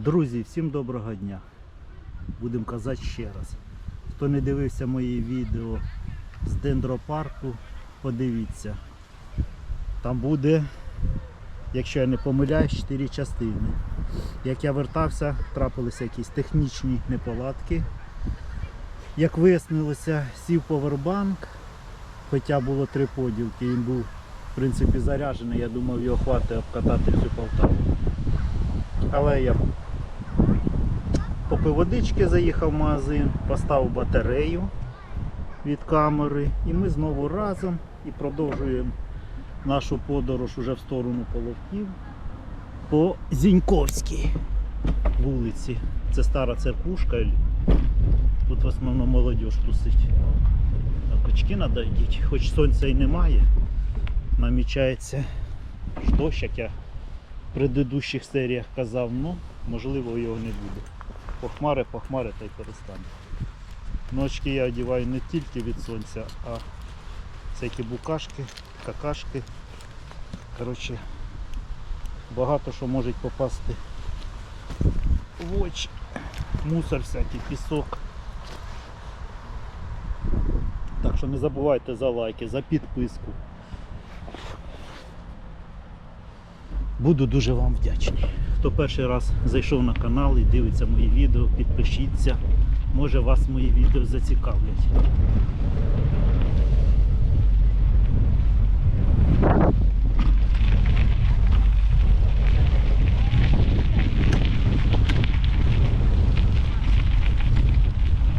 Друзі, всім доброго дня. Будемо казати ще раз. Хто не дивився мої відео з дендропарку, подивіться. Там буде, якщо я не помиляюсь, 4 частини. Як я вертався, трапилися якісь технічні неполадки. Як вияснилося, сів повербанк, хоча було три поділки, він був в принципі заряджений, я думав його хватить обкатати всю Полтаву. Але я попив водички, заїхав в магазин, поставив батарею від камери і ми знову разом і продовжуємо нашу подорож уже в сторону Половків по Зіньковській вулиці. Це стара церквушка. Тут в основному молодь тусить. Так, очки треба йдіть. Хоч сонця і немає, намічається дощ, як я в предыдущих серіях казав, ну можливо його не буде. Похмари, похмари та й перестане. Ну, очки я одягаю не тільки від сонця, а всякі букашки, какашки. Коротше, багато що може попасти в очі. Мусор всякий, пісок. Так що не забувайте за лайки, за підписку. Буду дуже вам вдячний. Хто перший раз зайшов на канал і дивиться мої відео, підпишіться. Може вас мої відео зацікавлять.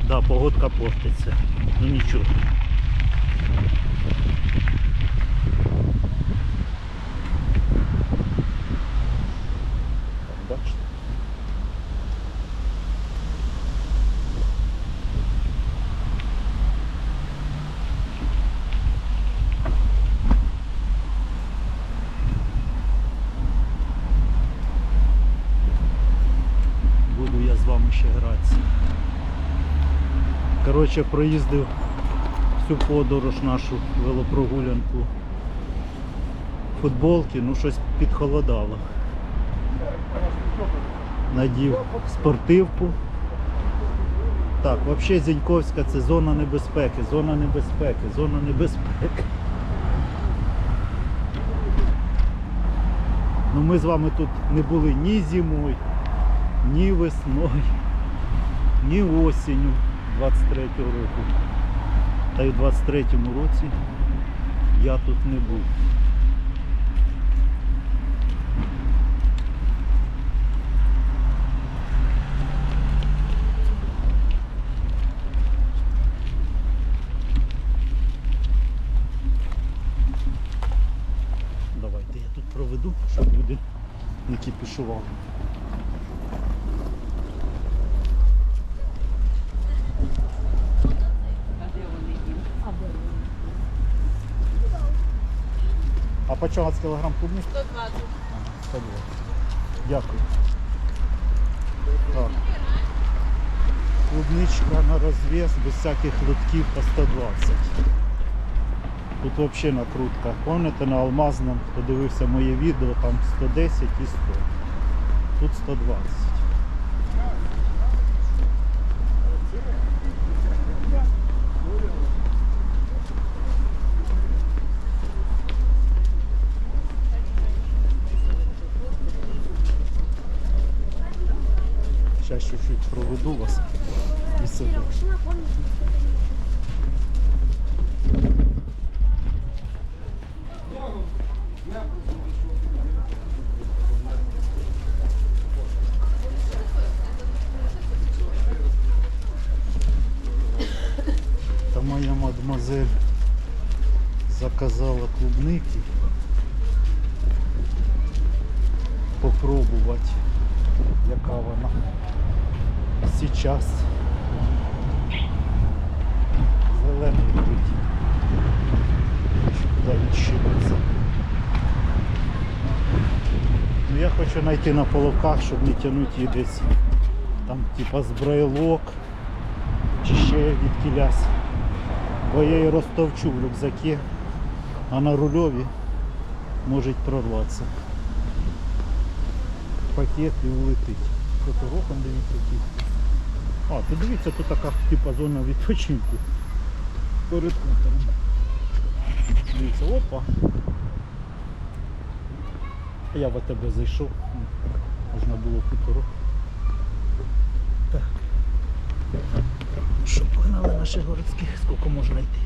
Да, погодка портиться. Ну нічого. Так, Бачите? Буду я з вами ще гратися. Коротше, проїздив всю подорож нашу велопрогулянку футболки, ну щось підхолодало. Надів спортивку. Так, взагалі Зіньковська це зона небезпеки, зона небезпеки, зона небезпеки. Ну ми з вами тут не були ні зимою, ні весною, ні осінню 23-го року. Та й у 23-му році я тут не був. Давайте я тут проведу, щоб люди не кіпішували. По з кілограм клубники? 120. 120. Дякую. Так. Клубничка на розв'яз без всяких литків по 120. Тут взагалі накрутка. Пам'ятаєте, на алмазному подивився моє відео, там 110 і 100. Тут 120. Зараз чуть-чуть проведу вас і себе. Та моя мадемуазель заказала клубники. Попробувати, яка вона сейчас. Зелений будь. Куди відщипиться. Ну я хочу знайти на половках, щоб не тягнути її десь там типа з брайлок чи ще від. Бо я її розтовчу в рюкзакі, а на рульові може прорватися. Пакет і улетить. хуторок, он дивіться який. А, тут дивіться, тут така типа зона відпочинку. Перед хутором. Дивіться, опа. Я в тебе зайшов. Можна було хуторок. Так. Що, погнали наші городські, скільки можна йти.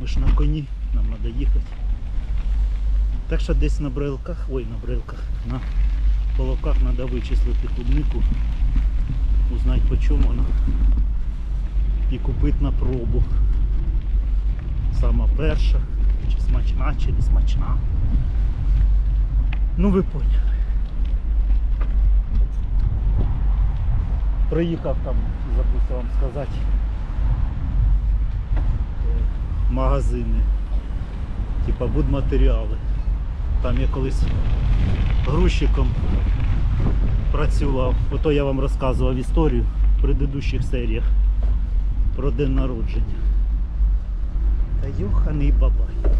Ми ж на коні, нам треба їхати. Так що десь на брелках, ой, на брелках, на половках треба вичислити клубнику, узнати по чому вона і купити на пробу. Сама перша, чи смачна, чи не смачна. Ну ви поняли. Приїхав там, забувся вам сказати, е, магазини, типа будматеріали. Там я колись грузчиком працював. Ото я вам розказував історію в предыдущих серіях про день народження. Та йоханий бабай.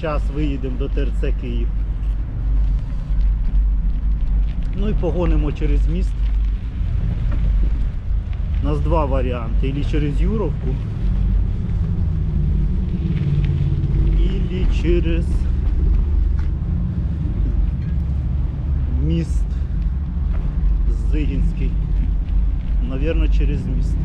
Зараз виїдемо до ТРЦ Київ. Ну і погонимо через міст. У нас два варіанти. Или через Юровку, или через міст Зигінський. Наверное, через міст.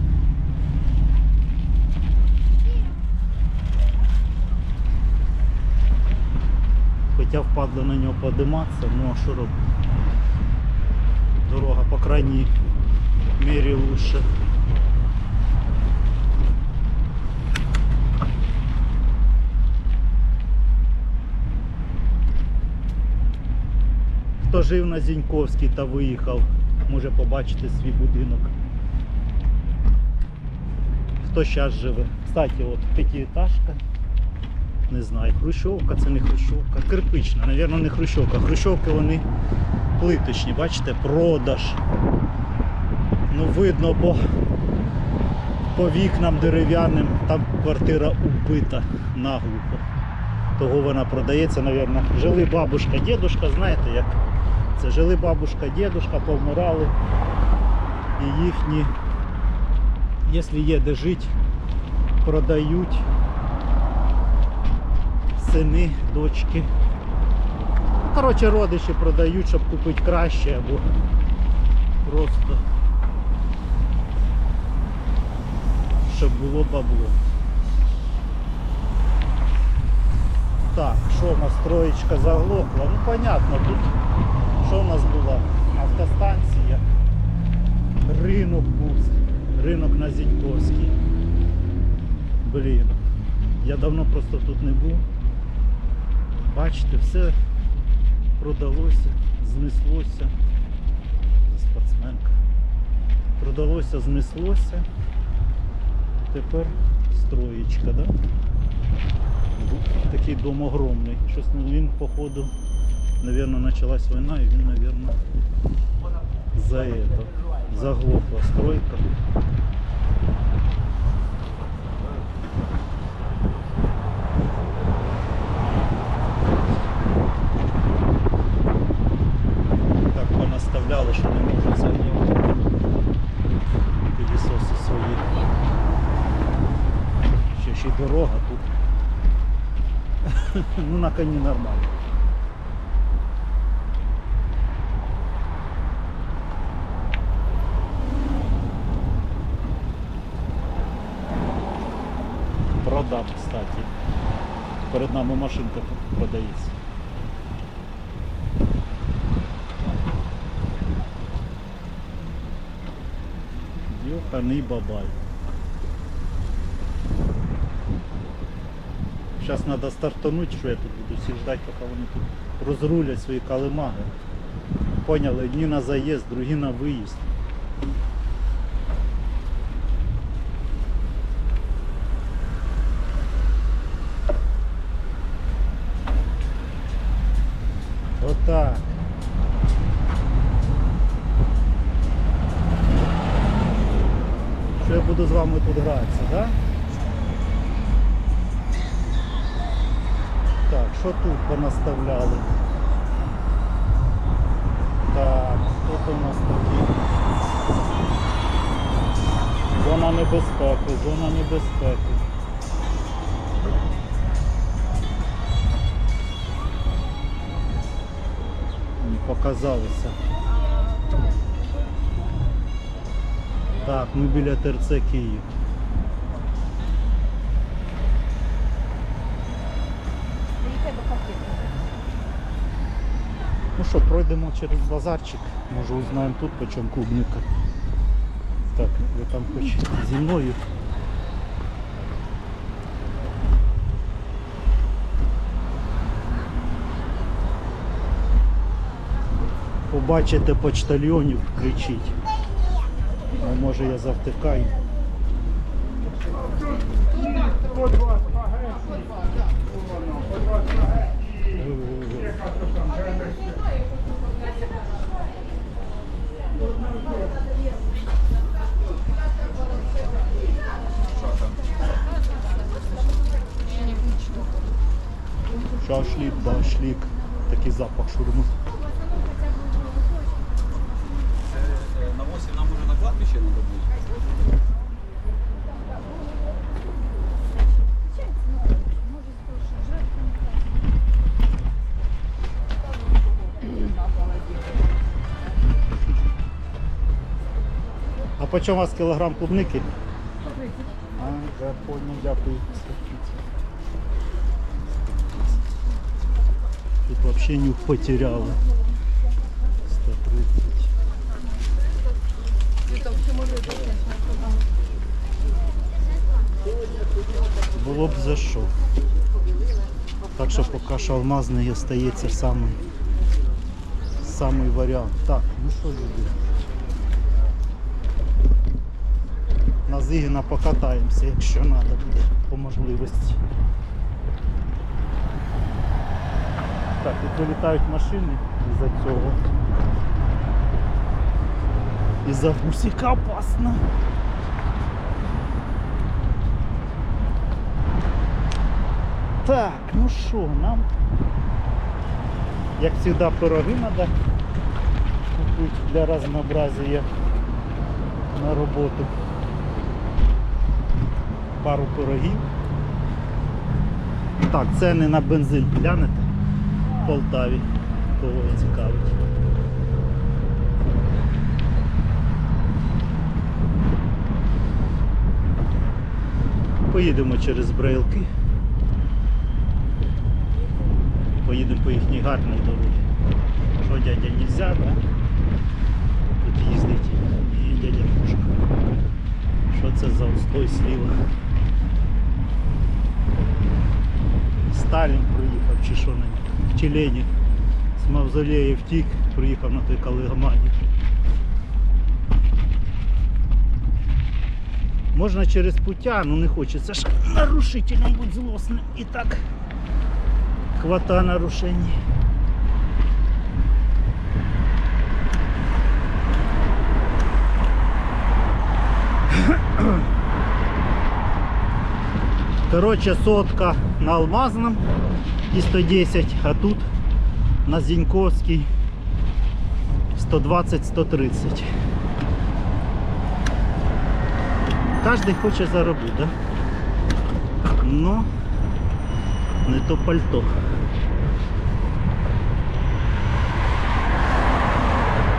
Хоча впадло на нього подиматися, ну а що? Дорога, по крайній мірі, лучше. Хто жив на Зіньковській та виїхав, може побачити свій будинок. Хто зараз живе. Кстати, от п'ятиэтажка. Не знаю, Хрущовка, це не Хрущовка. Кирпична, напевно, не Хрущовка. Хрущовки вони плиточні, бачите, продаж. Ну видно по, по вікнам дерев'яним, там квартира убита наглухо. Того вона продається, напевно. Жили бабушка, дідушка, знаєте як? Це жили бабушка, дідушка, повмирали. І їхні, якщо є де жити, продають сини, дочки. Коротше, родичі продають, щоб купити краще або просто щоб було бабло. Так, що у нас троєчка заглохла? Ну понятно, тут що у нас була? Автостанція, ринок був, ринок на Зіньковській. Блін, я давно просто тут не був. Бачите, все продалося, знеслося. Спортсменка. Продалося, знеслося. Тепер строєчка, да? Такий дом огромний. Щось ну, він, походу, наверное, почалась війна і він, наверное, за это заглохла стройка. Так понаставляли, що не можуть заїхати. Пилісоси свої. Ще ще дорога тут. ну на коні нормально. Продам, кстати. Перед нами машинка продається. Йоханий бабай. Зараз треба стартануть, що я тут буду всі ждати, поки вони тут розрулять свої калимаги. Поняли, одні на заїзд, другі на виїзд. Отак. Що я буду з вами тут гратися, так? Да? що тут понаставляли. Так, тут у нас такі. Зона небезпеки, зона небезпеки. Показалося. Так, ми біля ТРЦ Київ. Ну що, пройдемо через базарчик. Може узнаємо тут по чому клубника. Так, ви там хоч зі мною. Побачите почтальйонів, кричіть. А може я завтикаю. Шашлік, башлік. Такий запах шурми. А по чому у вас кілограм клубники? А, я понял, дякую. Тут вообще нюх потеряли. 130. Було б за що. Так що поки що алмазний остається самий, самий варіант. Так, ну що люди. На Зигіна покатаємося, якщо треба буде по можливості. Так, тут вилітають машини із-за цього. Із-за гусіка опасно. Так, ну що, нам, як завжди, пироги треба купити для разнообразия на роботу. Пару пирогів. Так, ціни на бензин глянете в Полтаві, кого цікавить. Поїдемо через Брейлки. Поїдемо по їхній гарній дорозі. Що дядя нельзя, да? Тут їздить і дядя Пушка. Що це за устой сліва? Сталін приїхав чи що на ньому? Чи Ленін з мавзолею втік, приїхав на той Калигамані. Можна через путя, ну не хочеться ж нарушителям бути злосним. І так хвата нарушений. Короче, сотка на Алмазном і 110, а тут на Зіньковській 120-130. Кожен хоче заробити, да? Но не то пальто.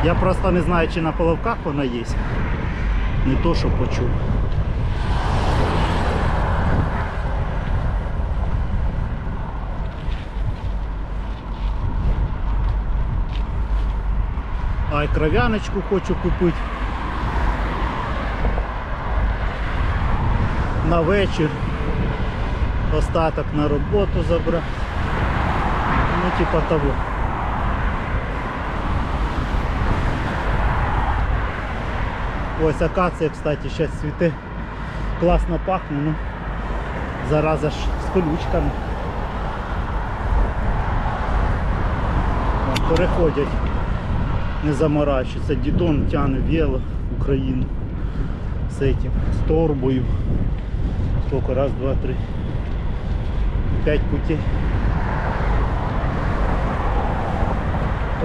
Я просто не знаю, чи на половках вона є. Не то, що почув. А й кров'яночку хочу купити. На вечір. Остаток на роботу забрати. Ну, типа того. Ось акація, кстати, зараз цвіте. Класно пахне, ну зараза ж з колючками. Переходять, не заморачується, дідон тяне вело Україну з этим, з торбою. Сколько? Раз, два, три. Пять путей.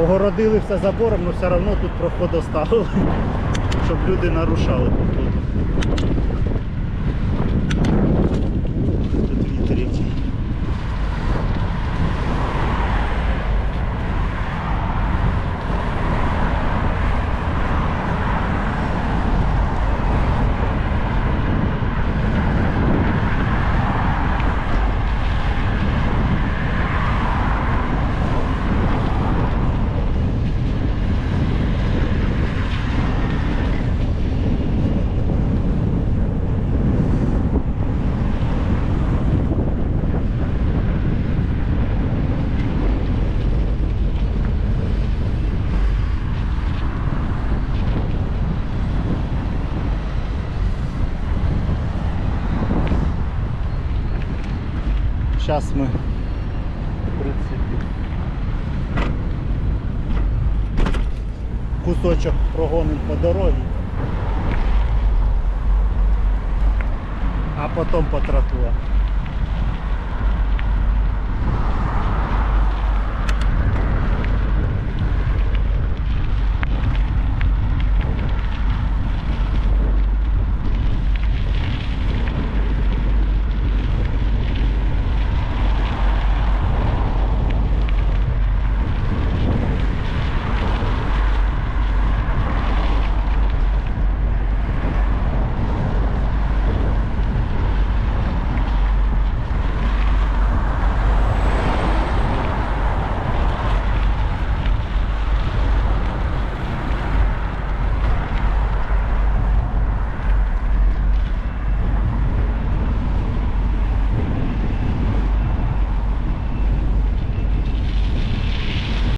Огородили все забором, але все одно тут проходи ставили, щоб люди нарушали походу. Зараз ми в принципі кусочок прогонимо по дорозі, а потім по тротуару.